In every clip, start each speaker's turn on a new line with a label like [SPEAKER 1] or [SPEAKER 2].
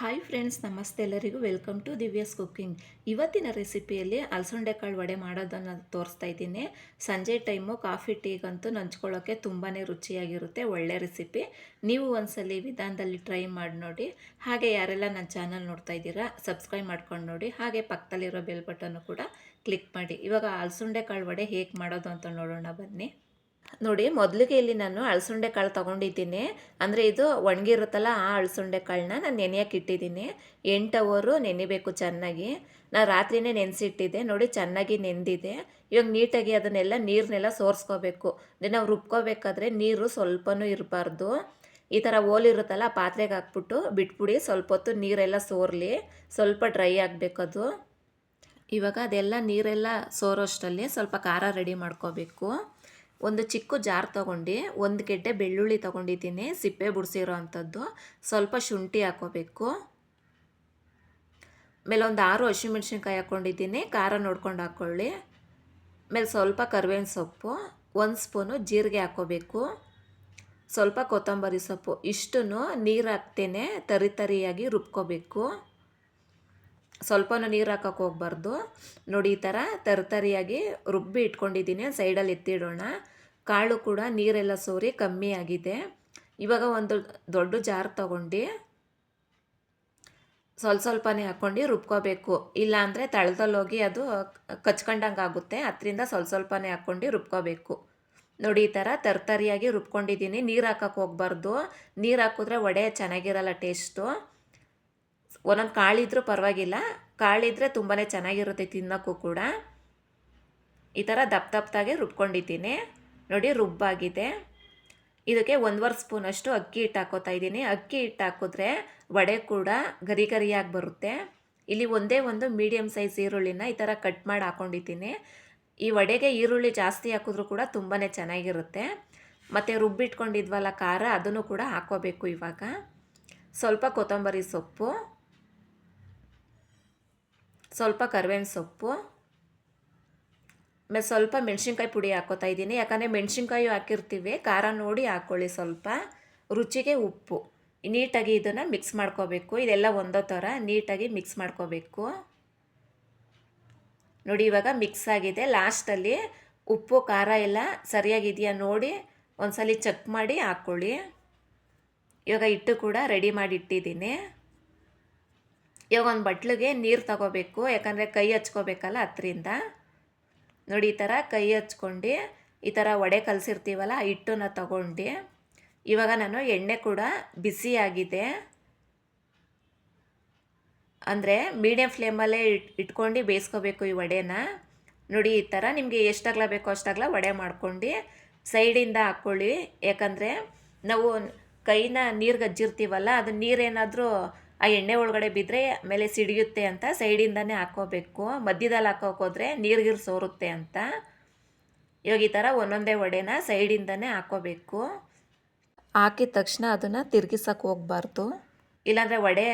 [SPEAKER 1] Hi friends ನಮಸ್ತೆ ಎಲ್ಲರಿಗೂ. Welcome to Divya's cooking ಇವತ್ತಿನ ರೆಸಿಪಿಯಲ್ಲಿ ಅಲಸಂಡೆ ಕಾಳು ವಡೆ ಮಾಡೋದನ್ನು ತೋರಿಸ್ತಾ ಇದ್ದೀನಿ. ಸಂಜೆ ಟೈಮು ಕಾಫಿ ಟೀಗಂತೂ ನಂಚ್ಕೊಳ್ಳೋಕ್ಕೆ ತುಂಬಾ ರುಚಿಯಾಗಿರುತ್ತೆ, ಒಳ್ಳೆ ರೆಸಿಪಿ ನೀವು ಒಂದ್ಸಲಿ ವಿಧಾನದಲ್ಲಿ ಟ್ರೈ ಮಾಡಿ ನೋಡಿ. ಹಾಗೆ ಯಾರೆಲ್ಲ ನನ್ನ ಚಾನಲ್ ನೋಡ್ತಾ ಇದ್ದೀರಾ ಸಬ್ಸ್ಕ್ರೈಬ್ ಮಾಡ್ಕೊಂಡು ನೋಡಿ. ಹಾಗೆ ಪಕ್ಕದಲ್ಲಿರೋ ಬೆಲ್ ಬಟನ್ನು ಕೂಡ ಕ್ಲಿಕ್ ಮಾಡಿ. ಇವಾಗ ಅಲಸಂಡೆ ಕಾಳು ವಡೆ ಹೇಗೆ ಮಾಡೋದು ಅಂತ ನೋಡೋಣ ಬನ್ನಿ. ನೋಡಿ, ಮೊದಲಿಗೆ ಇಲ್ಲಿ ನಾನು ಅಳಸುಂಡೆ ಕಾಳು ತೊಗೊಂಡಿದ್ದೀನಿ. ಅಂದರೆ ಇದು ಒಣಗಿರುತ್ತಲ್ಲ ಆ ಅಳಸುಂಡೆ ಕಾಳನ್ನ ನಾನು ನೆನೆಯಕ್ಕೆ ಇಟ್ಟಿದ್ದೀನಿ. ಎಂಟು ಅವರು ನೆನಿಬೇಕು ಚೆನ್ನಾಗಿ. ನಾನು ರಾತ್ರಿನೇ ನೆನೆಸಿಟ್ಟಿದ್ದೆ. ನೋಡಿ, ಚೆನ್ನಾಗಿ ನೆಂದಿದೆ. ಇವಾಗ ನೀಟಾಗಿ ಅದನ್ನೆಲ್ಲ ನೀರನ್ನೆಲ್ಲ ಸೋರಿಸ್ಕೋಬೇಕು. ನಾವು ರುಬ್ಕೋಬೇಕಾದ್ರೆ ನೀರು ಸ್ವಲ್ಪನೂ ಇರಬಾರ್ದು. ಈ ಥರ ಓಲಿರುತ್ತಲ್ಲ ಪಾತ್ರೆಗೆ ಹಾಕ್ಬಿಟ್ಟು ಬಿಟ್ಬಿಡಿ. ಸ್ವಲ್ಪ ಹೊತ್ತು ನೀರೆಲ್ಲ ಸೋರಲಿ. ಸ್ವಲ್ಪ ಡ್ರೈ ಆಗಬೇಕದು ಇವಾಗ ಅದೆಲ್ಲ ನೀರೆಲ್ಲ ಸೋರೋಷ್ಟರಲ್ಲಿ ಸ್ವಲ್ಪ ಖಾರ ರೆಡಿ ಮಾಡ್ಕೋಬೇಕು. ಒಂದು ಚಿಕ್ಕ ಜಾರ್ ತೊಗೊಂಡು, ಒಂದು ಗೆಡ್ಡೆ ಬೆಳ್ಳುಳ್ಳಿ ತೊಗೊಂಡಿದ್ದೀನಿ, ಸಿಪ್ಪೆ ಬಿಡಿಸಿರೋ ಅಂಥದ್ದು. ಸ್ವಲ್ಪ ಶುಂಠಿ ಹಾಕೋಬೇಕು. ಆಮೇಲೆ ಒಂದು ಆರು ಹಸಿಮೆಣ್ಸಿನ್ಕಾಯಿ ಹಾಕ್ಕೊಂಡಿದ್ದೀನಿ ಖಾರ ನೋಡ್ಕೊಂಡು ಹಾಕ್ಕೊಳ್ಳಿ. ಆಮೇಲೆ ಸ್ವಲ್ಪ ಕರಿಬೇವಿನ ಸೊಪ್ಪು, ಒಂದು ಸ್ಪೂನು ಜೀರಿಗೆ ಹಾಕ್ಕೋಬೇಕು ಸ್ವಲ್ಪ ಕೊತ್ತಂಬರಿ ಸೊಪ್ಪು ಇಷ್ಟು ನೀರು ಹಾಕ್ತೇನೆ, ತರಿ ತರಿಯಾಗಿ ರುಬ್ಕೋಬೇಕು. ಸ್ವಲ್ಪನೂ ನೀರು ಹಾಕೋಕೆ ಹೋಗ್ಬಾರ್ದು. ನೋಡಿ, ಈ ಥರ ತರಿತರಿಯಾಗಿ ರುಬ್ಬಿ ಇಟ್ಕೊಂಡಿದ್ದೀನಿ. ಸೈಡಲ್ಲಿ ಎತ್ತಿಡೋಣ. ಕಾಳು ಕೂಡ ನೀರೆಲ್ಲ ಸೋರಿ ಕಮ್ಮಿ ಆಗಿದೆ. ಇವಾಗ ಒಂದು ದೊಡ್ಡ ಜಾರ್ ತಗೊಂಡು ಸ್ವಲ್ಪ ಸ್ವಲ್ಪನೇ ಹಾಕ್ಕೊಂಡು ರುಬ್ಕೋಬೇಕು. ಇಲ್ಲಾಂದರೆ ತಳದಲ್ಲಿ ಹೋಗಿ ಅದು ಕಚ್ಕೊಂಡಂಗೆ ಆಗುತ್ತೆ. ಅದರಿಂದ ಸ್ವಲ್ಪ ಸ್ವಲ್ಪನೇ ಹಾಕ್ಕೊಂಡು ರುಬ್ಕೋಬೇಕು. ನೋಡಿ, ಈ ಥರ ತರ್ತರಿಯಾಗಿ ರುಬ್ಕೊಂಡಿದ್ದೀನಿ. ನೀರು ಹಾಕೋಕೆ ಹೋಗ್ಬಾರ್ದು. ನೀರು ಹಾಕಿದ್ರೆ ವಡೆ ಚೆನ್ನಾಗಿರಲ್ಲ, ಟೇಸ್ಟು. ಒಂದೊಂದು ಕಾಳಿದ್ರೂ ಪರವಾಗಿಲ್ಲ. ಕಾಳಿದ್ರೆ ತುಂಬಾ ಚೆನ್ನಾಗಿರುತ್ತೆ ತಿನ್ನೋಕ್ಕೂ ಕೂಡ. ಈ ಥರ ದಪ್ಪ ದಪ್ಪದಾಗೆ ರುಬ್ಕೊಂಡಿದ್ದೀನಿ. ನೋಡಿ ರುಬ್ಬಾಗಿದೆ. ಇದಕ್ಕೆ ಒಂದುವರೆ ಸ್ಪೂನಷ್ಟು ಅಕ್ಕಿ ಹಿಟ್ಟು ಹಾಕೋತಾ ಇದ್ದೀನಿ. ಅಕ್ಕಿ ಹಿಟ್ಟು ಹಾಕಿದ್ರೆ ವಡೆ ಕೂಡ ಗರಿ ಗರಿಯಾಗಿ ಬರುತ್ತೆ. ಇಲ್ಲಿ ಒಂದೇ ಒಂದು ಮೀಡಿಯಮ್ ಸೈಜ್ ಈರುಳ್ಳಿನ ಈ ಥರ ಕಟ್ ಮಾಡಿ ಹಾಕ್ಕೊಂಡಿದ್ದೀನಿ ಈ ವಡೆಗೆ ಈರುಳ್ಳಿ ಜಾಸ್ತಿ ಹಾಕಿದ್ರೂ ಕೂಡ ತುಂಬಾ ಚೆನ್ನಾಗಿರುತ್ತೆ. ಮತ್ತು ರುಬ್ಬಿಟ್ಕೊಂಡಿದ್ವಲ್ಲ ಖಾರ, ಅದನ್ನು ಕೂಡ ಹಾಕೋಬೇಕು ಇವಾಗ. ಸ್ವಲ್ಪ ಕೊತ್ತಂಬರಿ ಸೊಪ್ಪು. ಸ್ವಲ್ಪ ಕರಿಬೇವಿನ ಸೊಪ್ಪು. ಆಮೇಲೆ ಸ್ವಲ್ಪ ಮೆಣಸಿನ್ಕಾಯಿ ಪುಡಿ ಹಾಕೋತಾ ಇದ್ದೀನಿ. ಯಾಕಂದರೆ ಮೆಣಸಿನ್ಕಾಯಿ ಹಾಕಿರ್ತೀವಿ, ಖಾರ ನೋಡಿ ಹಾಕ್ಕೊಳ್ಳಿ ಸ್ವಲ್ಪ. ರುಚಿಗೆ ಉಪ್ಪು. ನೀಟಾಗಿ ಇದನ್ನು ಮಿಕ್ಸ್ ಮಾಡ್ಕೋಬೇಕು. ಇದೆಲ್ಲ ಒಂದೋ ಥರ ನೀಟಾಗಿ ಮಿಕ್ಸ್ ಮಾಡ್ಕೋಬೇಕು. ನೋಡಿ, ಇವಾಗ ಮಿಕ್ಸ್ ಆಗಿದೆ. ಲಾಸ್ಟಲ್ಲಿ ಉಪ್ಪು, ಖಾರ ಎಲ್ಲ ಸರಿಯಾಗಿದೆಯಾ ನೋಡಿ ಒಂದ್ಸಲಿ ಚೆಕ್ ಮಾಡಿ ಹಾಕ್ಕೊಳ್ಳಿ ಇವಾಗ ಹಿಟ್ಟು ಕೂಡ ರೆಡಿ ಮಾಡಿ ಇಟ್ಟಿದ್ದೀನಿ. ಇವಾಗ ಒಂದು ಬಟ್ಲಿಗೆ ನೀರು ತಗೋಬೇಕು, ಯಾಕಂದರೆ ಕೈ ಹಚ್ಕೋಬೇಕಲ್ಲ ಹತ್ತರಿಂದ ನೋಡಿ, ಈ ಥರ ಕೈ ಹಚ್ಕೊಂಡು ಈ ಥರ ಒಡೆ ಕಲಸಿರ್ತೀವಲ್ಲ, ಆ ಹಿಟ್ಟನ್ನ ತಗೊಂಡು. ಇವಾಗ ನಾನು ಎಣ್ಣೆ ಕೂಡ ಬಿಸಿಯಾಗಿದೆ ಅಂದರೆ ಮೀಡಿಯಮ್ ಫ್ಲೇಮಲ್ಲೇ ಇಟ್, ಇಟ್ಕೊಂಡು ಬೇಯಿಸ್ಕೋಬೇಕು ಈ ವಡೆನ. ನೋಡಿ, ಈ ಥರ ನಿಮಗೆ ಎಷ್ಟಾಗ್ಲ ಬೇಕೋ ಅಷ್ಟಾಗ್ಲ ವಡೆ ಮಾಡ್ಕೊಂಡು ಸೈಡಿಂದ ಹಾಕ್ಕೊಳ್ಳಿ ಯಾಕಂದರೆ ನಾವು ಕೈನ ನೀರು ಗಜ್ಜಿರ್ತೀವಲ್ಲ ಅದು ನೀರೇನಾದರೂ ಆ ಎಣ್ಣೆ ಒಳಗಡೆ ಬಿದ್ದರೆ ಮೇಲೆ ಸಿಡಿಯುತ್ತೆ ಅಂತ ಸೈಡಿಂದನೇ ಹಾಕೋಬೇಕು. ಮಧ್ಯದಲ್ಲಿ ಹಾಕೋಕೆ ಹೋದರೆ ಗೀರು ಸೋರುತ್ತೆ ಅಂತ. ಇವಾಗ ಈ ಥರ ಒಂದೊಂದೇ ವಡೆನ ಸೈಡಿಂದನೇ ಹಾಕೋಬೇಕು. ಹಾಕಿದ ತಕ್ಷಣ ಅದನ್ನು ತಿರುಗಿಸೋಕೆ ಹೋಗ್ಬಾರ್ದು. ಇಲ್ಲಾಂದರೆ ವಡೆ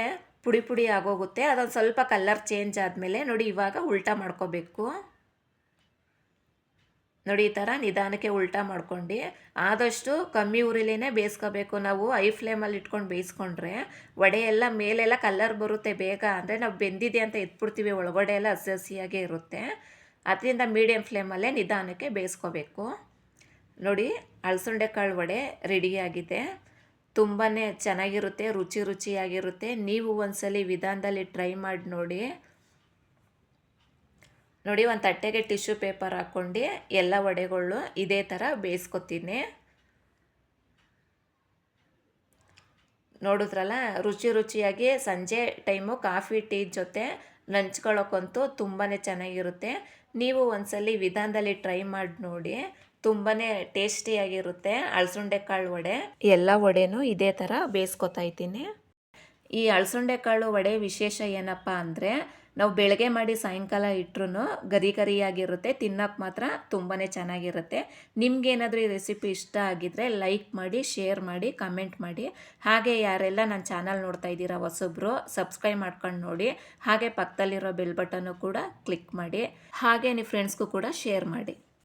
[SPEAKER 1] ಪುಡಿ ಪುಡಿ ಆಗೋಗುತ್ತೆ. ಅದೊಂದು ಸ್ವಲ್ಪ ಕಲರ್ ಚೇಂಜ್ ಆದಮೇಲೆ ನೋಡಿ ಇವಾಗ ಉಲ್ಟಾ ಮಾಡ್ಕೋಬೇಕು. ನೋಡಿ, ಈ ಥರ ನಿಧಾನಕ್ಕೆ ಉಲ್ಟಾ ಮಾಡ್ಕೊಂಡು ಆದಷ್ಟು ಕಮ್ಮಿ ಉರಿಲೇನೆ ಬೇಯಿಸ್ಕೋಬೇಕು. ನಾವು ಐ ಫ್ಲೇಮಲ್ಲಿ ಇಟ್ಕೊಂಡು ಬೇಯಿಸ್ಕೊಂಡ್ರೆ ವಡೆ ಎಲ್ಲ ಮೇಲೆಲ್ಲ ಕಲ್ಲರ್ ಬರುತ್ತೆ ಬೇಗ. ಅಂದರೆ ನಾವು ಬೆಂದಿದೆ ಅಂತ ಎತ್ಬಿಡ್ತೀವಿ, ಒಳಗಡೆ ಎಲ್ಲ ಹಸಿ ಹಸಿಯಾಗೇ ಇರುತ್ತೆ. ಅದರಿಂದ ಮೀಡಿಯಮ್ ಫ್ಲೇಮಲ್ಲೇ ನಿಧಾನಕ್ಕೆ ಬೇಯಿಸ್ಕೋಬೇಕು. ನೋಡಿ, ಅಳಸಂಡೆ ಕಾಳು ವಡೆ ರೆಡಿಯಾಗಿದೆ ತುಂಬಾ ಚೆನ್ನಾಗಿರುತ್ತೆ, ರುಚಿ ರುಚಿಯಾಗಿರುತ್ತೆ. ನೀವು ಒಂದ್ಸಲಿ ವಿಧಾನದಲ್ಲಿ ಟ್ರೈ ಮಾಡಿ ನೋಡಿ. ನೋಡಿ, ಒಂದು ತಟ್ಟೆಗೆ ಟಿಶ್ಯೂ ಪೇಪರ್ ಹಾಕ್ಕೊಂಡು ಎಲ್ಲ ವಡೆಗಳು ಇದೇ ಥರ ಬೇಯಿಸ್ಕೊತೀನಿ. ನೋಡಿದ್ರಲ್ಲ, ರುಚಿ ರುಚಿಯಾಗಿ ಸಂಜೆ ಟೈಮು ಕಾಫಿ, ಟೀ ಜೊತೆ ನಂಚ್ಕೊಳ್ಳೋಕ್ಕಂತೂ ತುಂಬಾ ಚೆನ್ನಾಗಿರುತ್ತೆ. ನೀವು ಒಂದ್ಸಲಿ ವಿಧಾನದಲ್ಲಿ ಟ್ರೈ ಮಾಡಿ ನೋಡಿ ತುಂಬಾ ಟೇಸ್ಟಿಯಾಗಿರುತ್ತೆ ಅಳಸುಂಡೆ ಕಾಳು ವಡೆ. ಎಲ್ಲ ವಡೆನೂ ಇದೇ ಥರ ಬೇಯಿಸ್ಕೊತಾ ಇದ್ದೀನಿ. ಈ ಅಳಸುಂಡೆ ಕಾಳು ವಡೆ ವಿಶೇಷ ಏನಪ್ಪ ಅಂದರೆ ನಾವು ಬೆಳಗ್ಗೆ ಮಾಡಿ ಸಾಯಂಕಾಲ ಇಟ್ಟರು ಗರಿ ಗರಿಯಾಗಿರುತ್ತೆ, ತಿನ್ನೋಕೆ ಮಾತ್ರ ತುಂಬಾ ಚೆನ್ನಾಗಿರುತ್ತೆ. ನಿಮಗೇನಾದರೂ ಈ ರೆಸಿಪಿ ಇಷ್ಟ ಆಗಿದ್ದರೆ ಲೈಕ್ ಮಾಡಿ ಶೇರ್ ಮಾಡಿ ಕಮೆಂಟ್ ಮಾಡಿ. ಹಾಗೆ ಯಾರೆಲ್ಲ ನನ್ನ ಚಾನಲ್ ನೋಡ್ತಾ ಇದ್ದೀರಾ ಹೊಸೊಬ್ರು ಸಬ್ಸ್ಕ್ರೈಬ್ ಮಾಡ್ಕೊಂಡು ನೋಡಿ. ಹಾಗೆ ಪಕ್ಕದಲ್ಲಿರೋ ಬೆಲ್ ಬಟನ್ನು ಕೂಡ ಕ್ಲಿಕ್ ಮಾಡಿ. ಹಾಗೆ ನಿಮ್ಮ ಫ್ರೆಂಡ್ಸ್ಗೂ ಕೂಡ ಶೇರ್ ಮಾಡಿ.